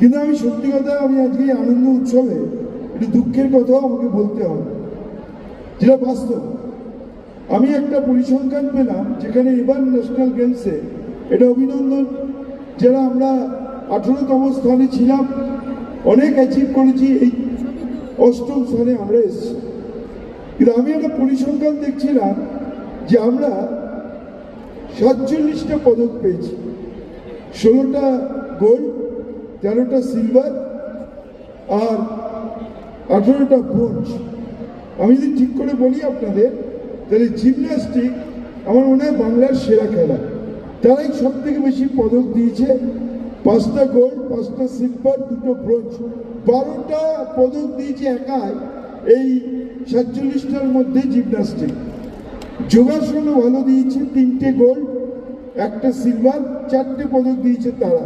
কিন্তু আমি সত্যি কথা, আমি আজকে আনন্দ উৎসবে, একটু দুঃখের কথাও আমাকে বলতে হবে। যেটা বাস্তব, আমি একটা পরিসংখ্যান পেলাম যেখানে এবার ন্যাশনাল গেমসে এটা অভিনন্দন, যারা আমরা আঠেরোতম স্থানে ছিলাম, অনেক অ্যাচিভ করেছি, এই অষ্টম স্থানে আমরা এসেছি। কিন্তু আমি একটা পরিসংখ্যান দেখছিলাম যে আমরা সাতচল্লিশটা পদক পেয়েছি, ষোলোটা গোল্ড তেরোটা সিলভার আর আঠেরোটা ব্রোঞ্জ আমি যদি ঠিক করে বলি আপনাদের, তাহলে জিমন্যাস্টিক আমার মনে হয় বাংলার সেরা খেলা। তারাই সব থেকে বেশি পদক দিয়েছে। পাঁচটা গোল্ড পাঁচটা সিলভার দুটো ব্রোঞ্জ বারোটা পদক দিয়েছে একাই এই সাতচল্লিশটার মধ্যে জিমন্যাস্টিক যোগাসনও ভালো দিয়েছে, তিনটে গোল্ড একটা সিলভার চারটে পদক দিয়েছে তারা।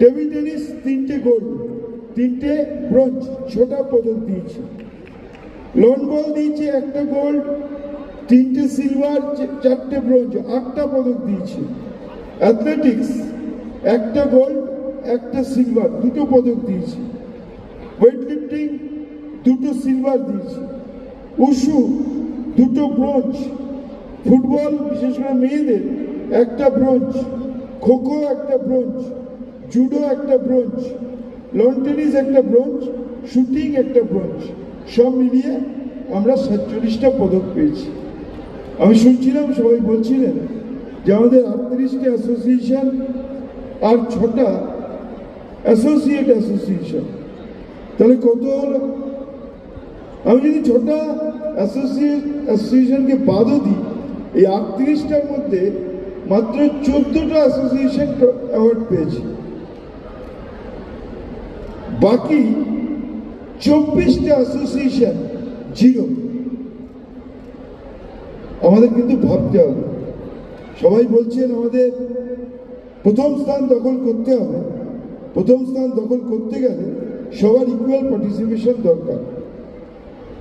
টেবিল টেনিস, তিনটে গোল্ড তিনটে ব্রোঞ্জ, ছটা পদক দিয়েছে। লন বল দিয়েছে একটা গোল্ড তিনটে সিলভার চারটে ব্রোঞ্জ, আটটা পদক দিয়েছে। অ্যাথলেটিক্স, একটা গোল্ড একটা সিলভার, দুটো পদক দিয়েছে। ওয়েট লিফটিং দুটো সিলভার দিয়েছে। উশু, দুটো ব্রোঞ্জ। ফুটবল, বিশেষ করে মেয়েদের, একটা ব্রোঞ্জ। খোখো, একটা ব্রোঞ্জ। জুডো একটা ব্রোঞ্জ লন টেনিস একটা ব্রোঞ্জ শুটিং একটা ব্রোঞ্জ, সব মিলিয়ে আমরা সাতচল্লিশটা পদক পেয়েছি। আমি শুনছিলাম, সবাই বলছিলেন যে আমাদের আটত্রিশটা অ্যাসোসিয়েশন আর ছটা অ্যাসোসিয়েট অ্যাসোসিয়েশন তাহলে কত হলো? আমি যদি ছটা অ্যাসোসিয়েট অ্যাসোসিয়েশনকে বাদও দিই, এই আটত্রিশটার মধ্যে মাত্র চোদ্দটা অ্যাসোসিয়েশন অ্যাওয়ার্ড পেয়েছে। বাকি চব্বিশটা অ্যাসোসিয়েশন জিরো আমাদের কিন্তু ভাবতে হবে। সবাই বলছেন আমাদের প্রথম স্থান দখল করতে হবে। প্রথম স্থান দখল করতে গেলে সবার ইকুয়াল পার্টিসিপেশন দরকার।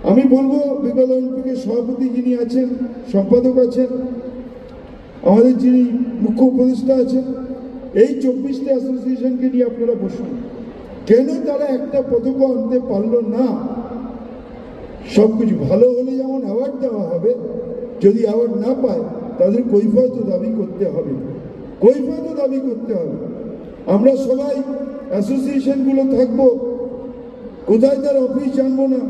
আমি বলব বেঙ্গল অলিম্পিকের সভাপতি যিনি আছেন, সম্পাদক আছেন, আমাদের যিনি মুখ্য উপদেষ্টা আছেন, এই চব্বিশটা অ্যাসোসিয়েশনকে নিয়ে আপনারা বসুন। কেন তারা একটা পদকও আনতে পারল না? সব কিছু ভালো হলে যেমন অ্যাওয়ার্ড দেওয়া হবে, যদি অ্যাওয়ার্ড না পায়, তাদের কৈফত দাবি করতে হবে। কৈফত দাবি করতে হবে। আমরা সবাই অ্যাসোসিয়েশনগুলো থাকব, কোথায় তার অফিস জানব না?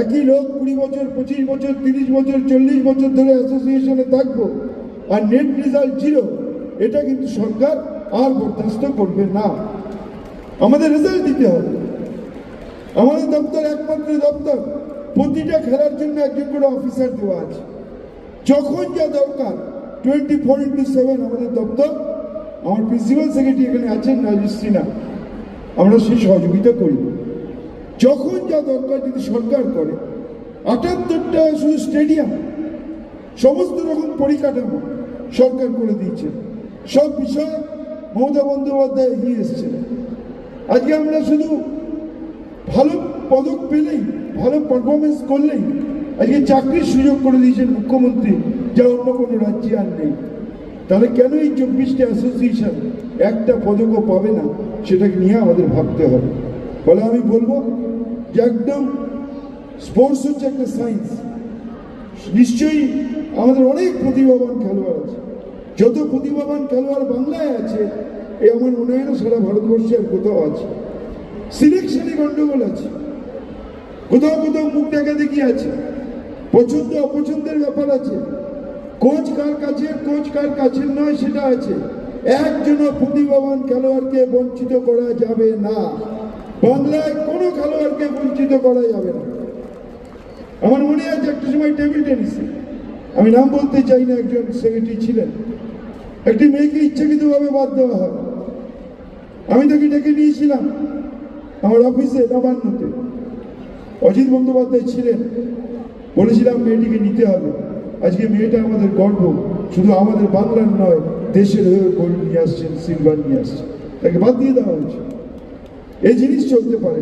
একই লোক কুড়ি বছর, পঁচিশ বছর, তিরিশ বছর, চল্লিশ বছর ধরে অ্যাসোসিয়েশনে থাকব, আর নেট রেজাল্ট জিরো এটা কিন্তু সরকার আর বরদাস্ত করবে না। আমাদের রেজাল্ট দিতে হবে। আমাদের দপ্তর একমাত্র দপ্তর, প্রতিটা খেলার জন্য একজন করে অফিসার দেওয়া আছে। যখন যা দরকার টোয়েন্টি ফোর ইন্টু সেভেন আমাদের দপ্তর, আমার প্রিন্সিপাল সেক্রেটারি এখানে আছেন রাজশ্রীনা আমরা সেই সহযোগিতা করি। যখন যা দরকার যদি সরকার করে, আটাত্তরটা শুধু স্টেডিয়াম সমস্ত রকম পরিকাঠামো সরকার করে দিয়েছে। সব বিষয়ে মমতা বন্দ্যোপাধ্যায় এগিয়ে এসছেন। আজকে আমরা শুধু ভালো পদক পেলেই, ভালো পারফরমেন্স করলেই আজকে চাকরির সুযোগ করে দিয়েছেন মুখ্যমন্ত্রী, যা অন্য কোনো রাজ্যে আর নেই। তাহলে কেন এই চব্বিশটা অ্যাসোসিয়েশন একটা পদকও পাবে না? সেটাকে নিয়ে আমাদের ভাবতে হবে। ফলে আমি বলব যে একদম স্পোর্টস হচ্ছে একটা সায়েন্স নিশ্চয়ই আমাদের অনেক প্রতিভাবান খেলোয়াড় আছে। যত প্রতিভাবান খেলোয়াড় বাংলায় আছে এ আমার মনে হয় না সারা ভারতবর্ষে আর কোথাও আছে? সিলেকশনে গন্ডগোল আছে। কোথাও কোথাও মুখ দেখা দেখি আছে? পছন্দ অপছন্দের ব্যাপার আছে। কোচ কার কাছে কোচ কার কাছে নয় সেটা আছে। একজনও প্রতিভাবান খেলোয়াড়কে বঞ্চিত করা যাবে না। বাংলায় কোনো খেলোয়াড়কে বঞ্চিত করা যাবে না। আমার মনে আছে একটা সময় টেবিল টেনিসে, আমি নাম বলতে চাই না, একজন সেক্রেটারি ছিলেন। একটি মেয়েকে ইচ্ছাকৃতভাবে বাদ দেওয়া হয়। আমি তাকে ডেকে নিয়েছিলাম আমার অফিসে নবান্নতে অজিত বন্দ্যোপাধ্যায় ছিলেন। বলেছিলাম, মেয়েটিকে নিতে হবে। আজকে মেয়েটা আমাদের গর্ব শুধু আমাদের বাংলার নয়, দেশের হয়ে গোল্ড নিয়ে আসছেন, সিলভার নিয়ে আসছেন। তাকে বাদ দিয়ে দেওয়া হয়েছে। এই জিনিস চলতে পারে।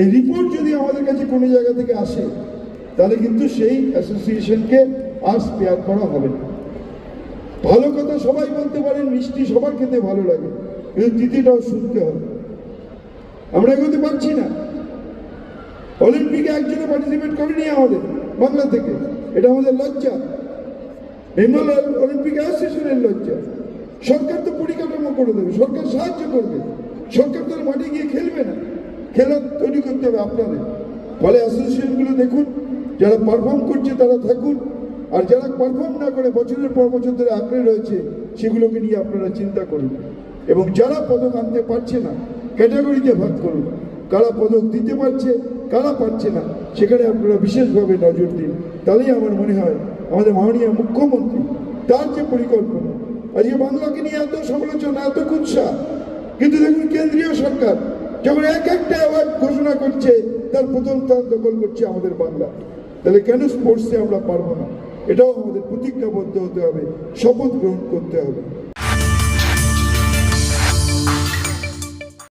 এই রিপোর্ট যদি আমাদের কাছে কোনো জায়গা থেকে আসে, তাহলে কিন্তু সেই অ্যাসোসিয়েশনকে আর স্পেয়ার করা হবে না। ভালো কথা সবাই বলতে পারেন মিষ্টি সবার খেতে ভালো লাগে। কিন্তু তৃতীয়টাও শুনতে হবে। আমরা এগোতে পারছি না। অলিম্পিকে একজনে পার্টিসিপেট করেনি আমাদের, বাংলা থেকে। এটা আমাদের লজ্জা। বেঙ্গল অলিম্পিক অ্যাসোসিয়েশনের লজ্জা। সরকার তো পরিকাঠামো করে দেবে, সরকার সাহায্য করবে। সরকার তো মাঠে গিয়ে খেলবে না। খেলা তৈরি করতে হবে আপনাদের। ফলে অ্যাসোসিয়েশনগুলো দেখুন, যারা পারফর্ম করছে তারা থাকুন। আর যারা পারফর্ম না করে বছরের পর বছর ধরে আঁকড়ে রয়েছে, সেগুলোকে নিয়ে আপনারা চিন্তা করুন। এবং যারা পদক আনতে পারছে না ক্যাটাগরিতে ভাগ করুন। কারা পদক দিতে পারছে, কারা পারছে না, সেখানে আপনারা বিশেষভাবে নজর দিন। তাহলেই আমার মনে হয়, আমাদের মাননীয় মুখ্যমন্ত্রী, তার যে পরিকল্পনা, আজকে বাংলাকে নিয়ে এত সমালোচনা, এত কুৎসা, কিন্তু দেখুন কেন্দ্রীয় সরকার যখন এক একটা অ্যাওয়ার্ড ঘোষণা করছে, তার প্রথম স্থান দখল করছে আমাদের বাংলা। তাহলে কেন স্পোর্টসে আমরা পারব না? এটাও আমাদের প্রতিজ্ঞাবদ্ধ হতে হবে, শপথ গ্রহণ করতে হবে।